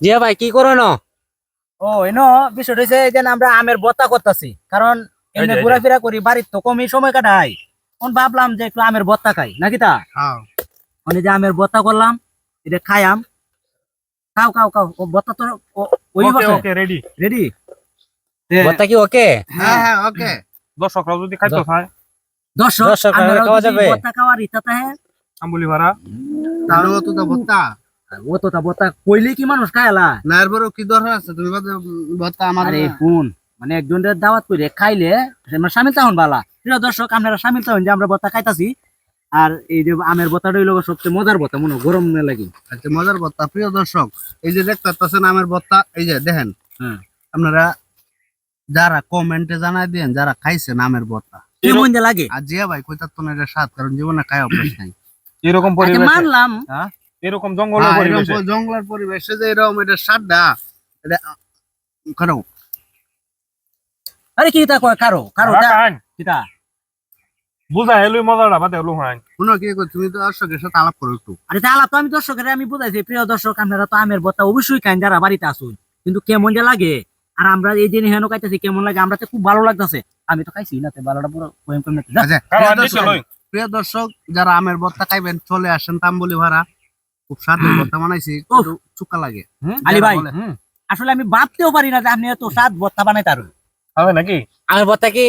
জিয়া ভাই কি করো না ও এনো বিষয়টা হচ্ছে যে আমরা আমের বত্তা করতেছি। কারণ এমনি ঘোরাফেরা করি বাড়ির তো কমই সময় কাটাই তখন ভাবলাম যে একটু আমের বত্তা খাই নাকি তা? হ্যাঁ। মানে যে আমের বত্তা করলাম এটা খাইয়াম খাও খাও খাও ও বত্তা তো ওই ওকে ওকে রেডি রেডি বত্তা কি ওকে? হ্যাঁ হ্যাঁ ওকে। দর্শকরা যদি খাইতে চায় দর্শক দর্শক, খাওয়া যাবে? বত্তা খাওয়ার ইচ্ছা থাকে। আম্বুলি ভাড়া। অত তো ভত্তা ও তো বত্তা কইলে কি মানুষ খায়লা না এরপরে কি দরকার আছে? তুমি বাদে- আমার আরে কোন মানে একজনের দাওয়াত করে খাইলে আমরা সামিল তাহন বালা। প্রিয় দর্শক আপনারা সামিল তাহন যে আমরা বত্তা খাইতাছি আর এই যে আমের বত্তাটা হইল সবচেয়ে মজার বত্তা মনে গরম না লাগে। আচ্ছা মজার ভত্তা প্রিয় দর্শক এই যে দেখতে পাচ্ছেন আমের ভত্তা এই যে দেখেন। হ্যাঁ। আপনারা যারা কমেন্টে জানাই দেন যারা খাইছেন আমের ভত্তা কেমন যে লাগে? আর জিয়া ভাই কইতার তো না এটা স্বাদ কারণ জীবনে খাই অভ্যাস নাই। এরকম পরিবেশে মানলাম। এরকম জঙ্গলের হ্যাঁ, পরিবেশে? জঙ্গলের পরিবেশে যে এরকম এটা স্বাদটা এটা আরে কি তা কয় কারও? কারও ভাড়া কিটা বুঝা হেলুই মজাটা বাদে হেলু হান শুনো কি কই তুমি দর্শকের সাথে আলাপ করো একটু। আরে তাহলে তো আমি দর্শকের আমি বুঝাইছি প্রিয় দর্শক আপনারা তো আমের বত্তা অবশ্যই খান যারা বাড়িতে আসুন কিন্তু কেমন যে লাগে? আর আমরা এই দিন হেন খাইতেছি কেমন লাগে? আমরা তো খুব ভালো লাগতেছে। আমি তো খাইছি না ভালোটা পুরো আচ্ছা প্রিয় দর্শক- প্রিয় দর্শক যারা আমের ভর্তা খাইবেন চলে আসেন তাম্বুলি ভাড়া। খুব স্বাদের ভর্তা বানাইছি। চুকা লাগে। আলী ভাই আসলে আমি ভাবতেও পারি না যে আপনি এত স্বাদ বত্তা বানাই তার হবে নাকি? আমার বত্তা কি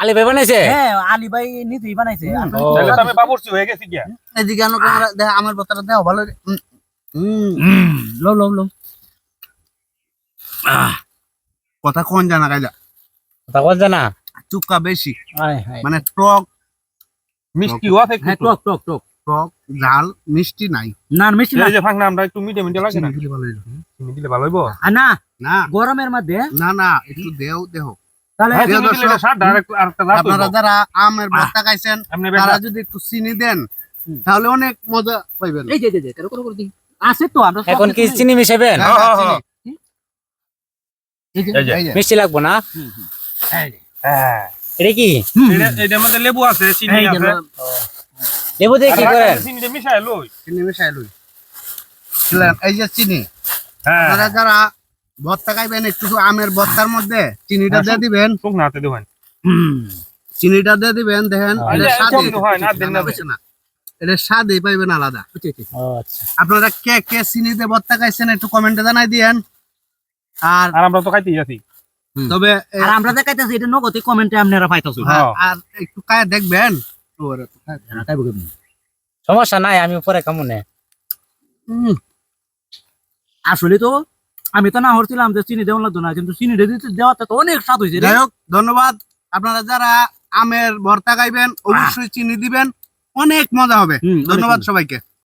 আলি ভাই বানাইছে? হ্যাঁ আলী ভাই নিজেই বানাইছে। আপনি ও। তো তাহলে আমি বাবুর্চি হয়ে গেছি গিয়া। এদিকে আনো ক্যামেরা দেখ আমার ভর্তাটা দেও ভালো উম, উম, লো লো লো কথা কোন জানা কাইলা কথা বেশি। হায় হায়। মানে টক। মিষ্টিও আছে হ্যাঁ টক টক টক। টক ঝাল মিষ্টি নাই। না মিষ্টি না। এই যে ফাঁকনা আমরা একটু মিটে মিটে লাগে না? চিনি দিলে ভালো হইল। চিনি দিলে ভালো হইব? না না। গরমের মধ্যে? না না একটু দেও দেহ তাহলে হ্যাঁ, আপনারা যারা আমের ভর্তা খাইছেন তারা যদি একটু চিনি দেন তাহলে অনেক মজা পাইবেন। এই যে যে যে করো করো আছে তো আমরা এখন কি চিনি মিশাবেন? হ্যাঁ, হ্যাঁ। মিষ্টি লাগবো না? এটা কি? এটার মধ্যে লেবু আছে চিনি আছে। লেবু দিয়ে কি করেন। চিনিটা লই। চিনি মিশাই লই। বুঝলেন? এই যে চিনি। হ্যাঁ। আপনারা যারা ভর্তা খাইবেন একটু আমের ভর্তার মধ্যে চিনিটা হ্যাঁ, দিয়ে দিবেন। শুকনা হাতে দেবেন চিনিটা দিয়ে দিবেন দেখেন। এটা এই যে স্বাদে কম হয়, না দিন না বেশি না। এটা স্বাদে পাইবেন আলাদা। আচ্ছা আপনারা কে কে চিনি দিয়ে ভর্তা খাইছেন একটু কমেন্টে জানাই দিয়েন। আর আর আমরা তো খাইতেই আছি। তবে আর আমরা দেখাইতেছি এটা নগদে কমেন্টে আপনারা পাইতাছো হ্যাঁ। আর একটু কায় দেখবেন? সমস্যা নাই আমি উপরে আসলে তো আমি তো না হরছিলাম যে চিনি দেওয়া লাগতো না কিন্তু চিনি দিতে দেওয়াতে তো অনেক স্বাদ হয়েছে যাই হোক ধন্যবাদ। আপনারা যারা আমের ভর্তা খাইবেন অবশ্যই চিনি দিবেন। অনেক মজা হবে। ধন্যবাদ সবাইকে।